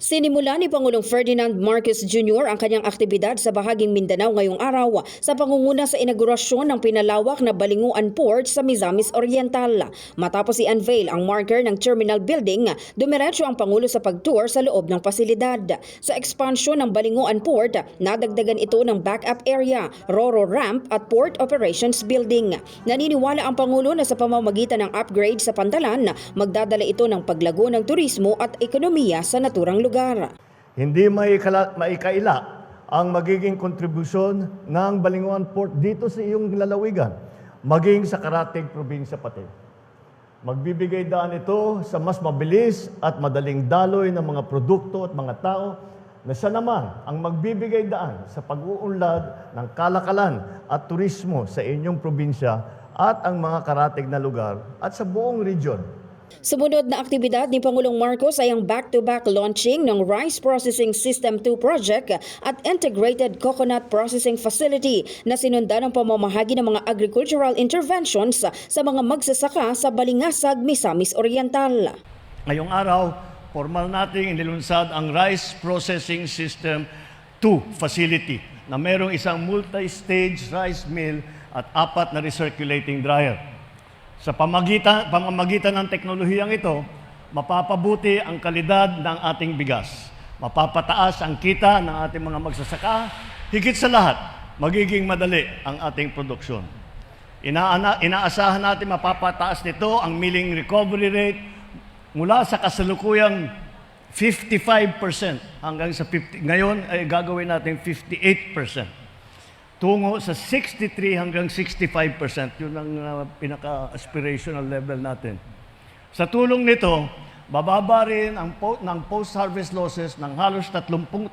Sinimula ni Pangulong Ferdinand Marcos Jr. ang kanyang aktibidad sa bahaging Mindanao ngayong araw sa pangunguna sa inaugurasyon ng pinalawak na Balinguan Port sa Misamis Oriental. Matapos i-unveil ang marker ng terminal building, dumiretso ang Pangulo sa pagtour sa loob ng pasilidad. Sa ekspansyon ng Balinguan Port, nadagdagan ito ng backup area, roro ramp at port operations building. Naniniwala ang Pangulo na sa pamamagitan ng upgrade sa pantalan, magdadala ito ng paglago ng turismo at ekonomiya sa naturang lugar. Hindi maikala, maikaila ang magiging kontribusyon ng Balinguan Port dito sa iyong lalawigan, maging sa karating probinsya pati. Magbibigay daan ito sa mas mabilis at madaling daloy ng mga produkto at mga tao na siya naman ang magbibigay daan sa pag-uunlad ng kalakalan at turismo sa inyong probinsya at ang mga karatig na lugar at sa buong region. Sumunod na aktibidad ni Pangulong Marcos ay ang back-to-back launching ng Rice Processing System 2 project at Integrated Coconut Processing Facility na sinundan ng pamamahagi ng mga agricultural interventions sa mga magsasaka sa Balingasag, Misamis Oriental. Ngayong araw, formal nating inilunsad ang Rice Processing System 2 facility na mayroong isang multi-stage rice mill at apat na recirculating dryer. Sa pamagitan, pamamagitan ng teknolohiyang ito, mapapabuti ang kalidad ng ating bigas. Mapapataas ang kita ng ating mga magsasaka. Higit sa lahat, magiging madali ang ating produksyon. Inaana, inaasahan natin mapapataas nito ang milling recovery rate mula sa kasalukuyang 55% hanggang sa 50. Ngayon ay gagawin natin 58% tungo sa 63 hanggang 65%. Yun ang uh, pinaka-aspirational level natin. Sa tulong nito, bababa rin ang po, ng post-harvest losses ng halos 32,000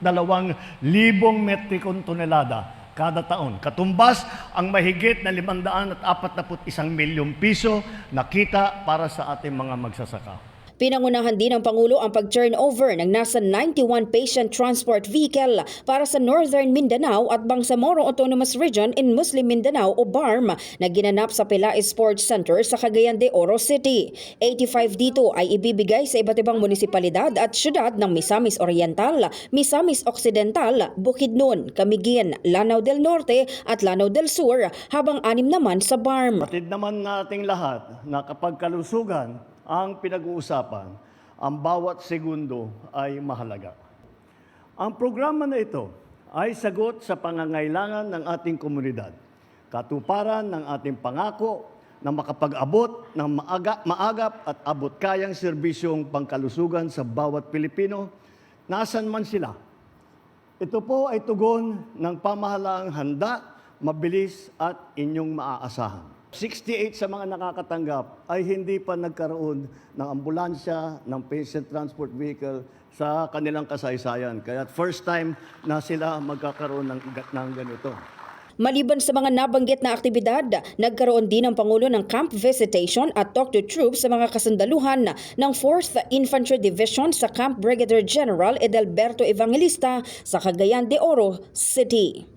metrikon tonelada kada taon. Katumbas ang mahigit na 541 milyong piso na kita para sa ating mga magsasaka. Pinangunahan din ng Pangulo ang pag-turnover ng nasa 91 patient transport vehicle para sa Northern Mindanao at Bangsamoro Autonomous Region in Muslim Mindanao o BARM na ginanap sa Pelaez Sports Center sa Cagayan de Oro City. 85 dito ay ibibigay sa iba't ibang munisipalidad at syudad ng Misamis Oriental, Misamis Occidental, Bukidnon, Camiguin, Lanao del Norte at Lanao del Sur habang anim naman sa BARM. Batid naman nating lahat na kapag kalusugan ang pinag-uusapan, ang bawat segundo ay mahalaga. Ang programa na ito ay sagot sa pangangailangan ng ating komunidad, katuparan ng ating pangako na makapag-abot ng maaga, maagap at abot kayang serbisyong pangkalusugan sa bawat Pilipino, nasan man sila. Ito po ay tugon ng pamahalaang handa, mabilis at inyong maaasahan. 68 sa mga nakakatanggap ay hindi pa nagkaroon ng ambulansya, ng patient transport vehicle sa kanilang kasaysayan. Kaya first time na sila magkakaroon ng, ng ganito. Maliban sa mga nabanggit na aktibidad, nagkaroon din ng Pangulo ng camp visitation at talk to troops sa mga kasundaluhan ng 4th Infantry Division sa Camp Brigadier General Edelberto Evangelista sa Cagayan de Oro City.